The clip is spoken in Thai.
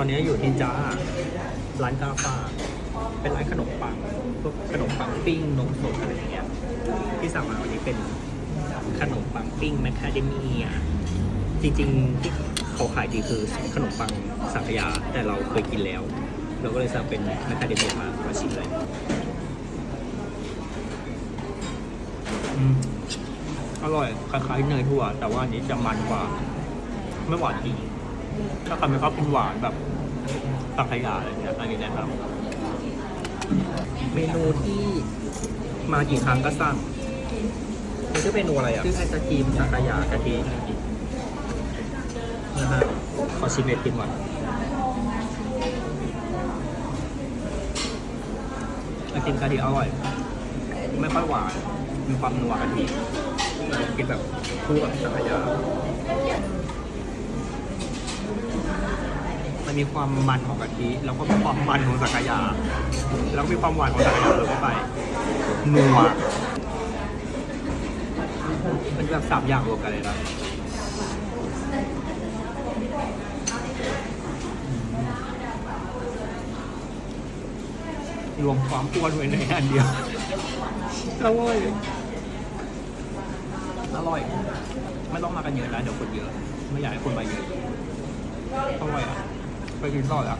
ตอนนี้อยู่ที่จ้าร้านกาฝาเป็นร้านขนมปังพวกขนมปังปิ้งนมสดอะไรอย่างเงี้ยที่สั่งมาวันนี้เป็นขนมปังปิ้งแมคคาเดเมียจริงๆที่เขาขายดีคือขนมปังสังขยาแต่เราเคยกินแล้ว เราก็เลยสั่งเป็นแมคคาเดเมียมามาชิมเลยอร่อยคล้ายๆเนยถั่ว แต่ว่าอันนี้จะมันกว่า ไม่หวานจริง ถ้าใครไม่ชอบกินหวานแบบสังขยาอะไรเงี้ยอันนี้แนะนำเมนูที่มากี่ครั้งก็สั่งมันชื่อเมนูอะไรอะชื่อไอศกรีมสังขยากะทินะฮะขอชิมไอติมก่อนไอติมกะทิอร่อย ไม่ค่อยหวาน มีความนัวกะทิกินแบบคู่กับสังขยา มันมีความมันของกะทิแล้วก็มีความมันของสังขยา แล้วก็มีความหวานของสังขยาเลยเข้าไปนัวมันแบบสามอย่างรวมกันเลยนะรวมความอ้วนไว้ในอันเดียวอร่อยอร่อย ไม่ต้องมากันเยอะนะเดี๋ยวคนเยอะ ไม่อยากให้คนมาเยอะอร่อยอะ 可以给你造点。